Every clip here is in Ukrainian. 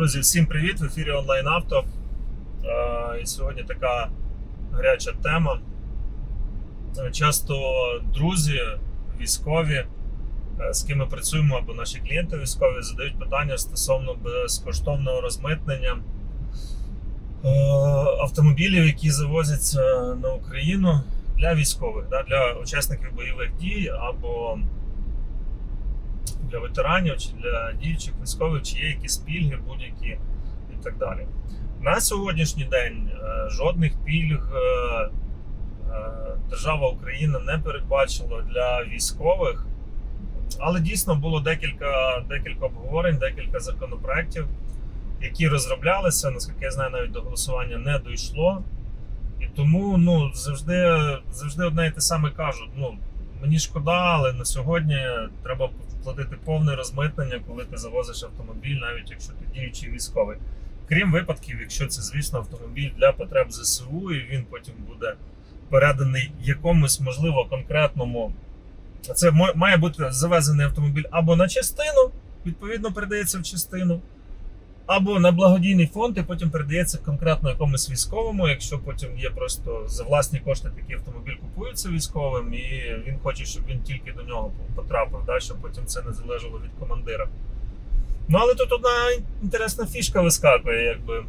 Друзі, всім привіт! В ефірі онлайн авто. Е, І сьогодні така гаряча тема. Е, Часто друзі, військові, е, з ким ми працюємо, або наші клієнти військові задають питання стосовно безкоштовного розмитнення автомобілів, які завозяться на Україну для військових, для учасників бойових дій або для ветеранів чи для діючих військових, чи є якісь пільги, будь-які і так далі. На сьогоднішній день е, жодних пільг е, е, держава Україна не передбачила для військових, але дійсно було декілька, декілька обговорень, декілька законопроєктів, які розроблялися. Наскільки я знаю, навіть до голосування не дійшло. І тому ну, завжди, завжди одне і те саме кажуть. Ну, мені шкода, але на сьогодні треба платити повне розмитнення, коли ти завозиш автомобіль, навіть якщо ти діючий військовий. Крім випадків, якщо це, звісно, автомобіль для потреб ЗСУ, і він потім буде переданий якомусь, можливо, конкретному. Це має бути завезений автомобіль або на частину, відповідно, передається в частину, або на благодійний фонд, і потім передається конкретно якомусь військовому. Якщо потім є просто за власні кошти такий автомобіль купується військовим, і він хоче, щоб він тільки до нього потрапив, да, щоб потім це не залежало від командира. Ну, але тут одна інтересна фішка вискакує, якби.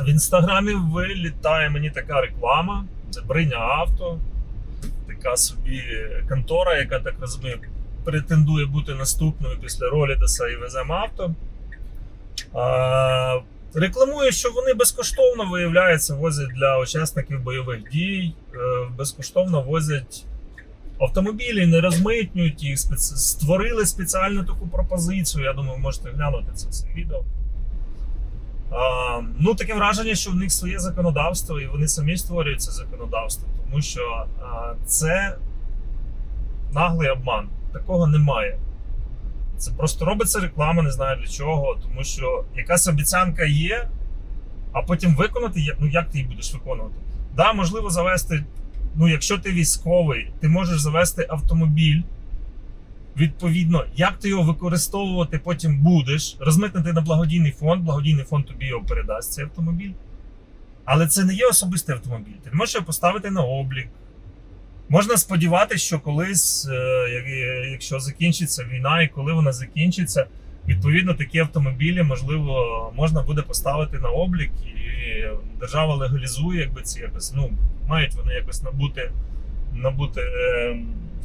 В інстаграмі вилітає мені така реклама. Це Бриня Авто, така собі контора, яка так розумію, претендує бути наступною після Ролідеса і везем авто. А, рекламує, що вони безкоштовно виявляється, возять для учасників бойових дій, е, безкоштовно возять автомобілі, не розмитнюють їх, створили спеціальну таку пропозицію. Я думаю, ви можете глянути це все відео. Ну, таке враження, що в них своє законодавство, і вони самі створюють це законодавство, тому що це наглий обман. Такого немає. Це просто робиться реклама, не знаю для чого, тому що якась обіцянка є, а потім виконати, ну як ти її будеш виконувати? Да, можливо, завести. Ну, якщо ти військовий, ти можеш завести автомобіль. Відповідно, як ти його використовувати потім будеш, розмитнити на благодійний фонд, благодійний фонд тобі його передасть цей автомобіль. Але це не є особистий автомобіль. Ти не можеш його поставити на облік. Можна сподіватися, що колись, е, якщо закінчиться війна, і коли вона закінчиться, відповідно такі автомобілі можливо можна буде поставити на облік, і держава легалізує, якби ці якось ну мають вони якось набути, набути е,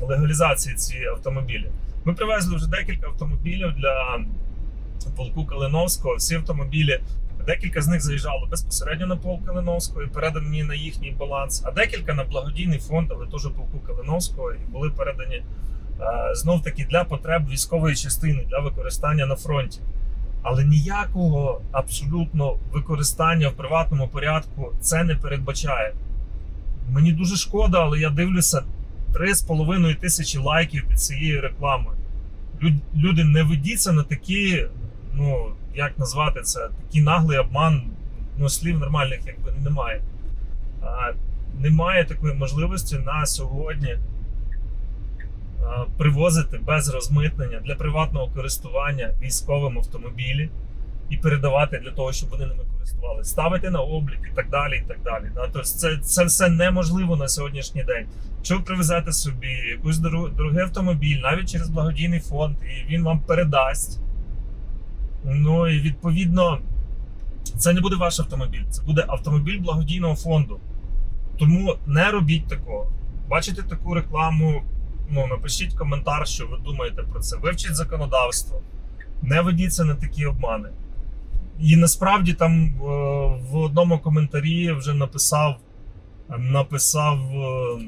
легалізації ці автомобілі. Ми привезли вже декілька автомобілів для полку Калиновського. Всі автомобілі. Декілька з них заїжджало безпосередньо на полк Калиновського і передані на їхній баланс, а декілька на благодійний фонд, але теж полку Калиновського, і були передані е, знов таки для потреб військової частини для використання на фронті. Але ніякого абсолютно використання в приватному порядку це не передбачає. Мені дуже шкода, але я дивлюся 3,5 тисячі лайків під цією рекламою. Люди не ведіться на такі, ну як назвати це, такий наглий обман. Ну, слів нормальних якби немає. А, немає такої можливості на сьогодні а, привозити без розмитнення для приватного користування військовим автомобілі і передавати для того, щоб вони ними користувалися, ставити на облік і так далі. і так далі. Да? Тобто це, це все неможливо на сьогоднішній день. Якщо привезете собі якийсь дорогий автомобіль, навіть через благодійний фонд, і він вам передасть. Ну і відповідно, це не буде ваш автомобіль, це буде автомобіль благодійного фонду. Тому не робіть такого. Бачите таку рекламу, ну напишіть коментар, що ви думаєте про це. Вивчіть законодавство, не ведіться на такі обмани. І насправді там е, в одному коментарі вже написав, написав е,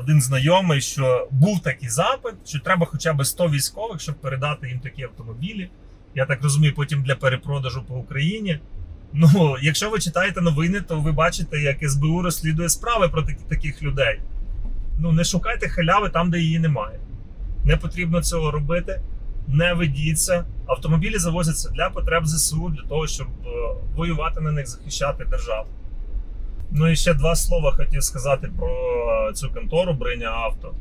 один знайомий, що був такий запит, що треба хоча б 100 військових, щоб передати їм такі автомобілі. Я так розумію, потім для перепродажу по Україні. Ну, якщо ви читаєте новини, то ви бачите, як СБУ розслідує справи про такі, таких людей. Ну, не шукайте халяви там, де її немає. Не потрібно цього робити. Не ведіться. Автомобілі завозяться для потреб ЗСУ, для того, щоб е, воювати на них, захищати державу. Ну і ще два слова хотів сказати про цю контору Бриня Авто.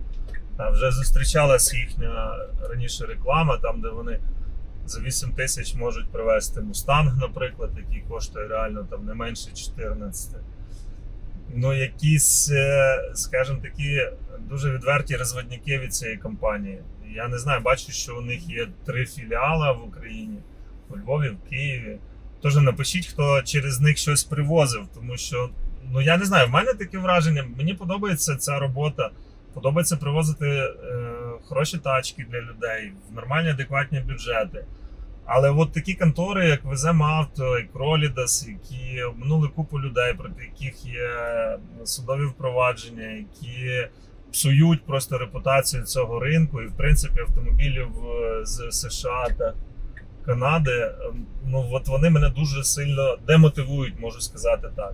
Вже зустрічалась їхня раніше реклама, там, де вони за 8 тисяч можуть привезти Мустанг, наприклад, який коштує реально там не менше 14. Ну, якісь, е, скажімо такі, дуже відверті розводники від цієї компанії. Я не знаю, бачу, що у них є три філіали в Україні: у Львові, в Києві. Тож напишіть, хто через них щось привозив, тому що ну я не знаю, в мене таке враження. Мені подобається ця робота. Подобається привозити е, хороші тачки для людей нормальні адекватні бюджети. Але от такі контори, як Везем Авто, як Ролідас, які обманули купу людей, проти яких є судові впровадження, які псують просто репутацію цього ринку, і в принципі автомобілів е, з США та Канади, е, ну от вони мене дуже сильно демотивують, можу сказати так.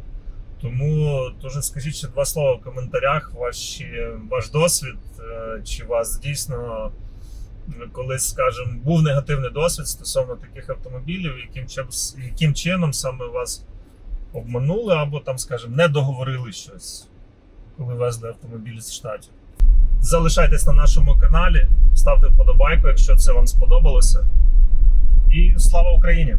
Тому дуже скажіть ще два слова в коментарях. Ваші, ваш досвід, е, чи вас дійсно колись, скажімо, був негативний досвід стосовно таких автомобілів, яким, яким чином саме вас обманули, або там, скажімо, не договорили щось, коли везли автомобіль з штатів. Залишайтесь на нашому каналі, ставте вподобайку, якщо це вам сподобалося. І слава Україні!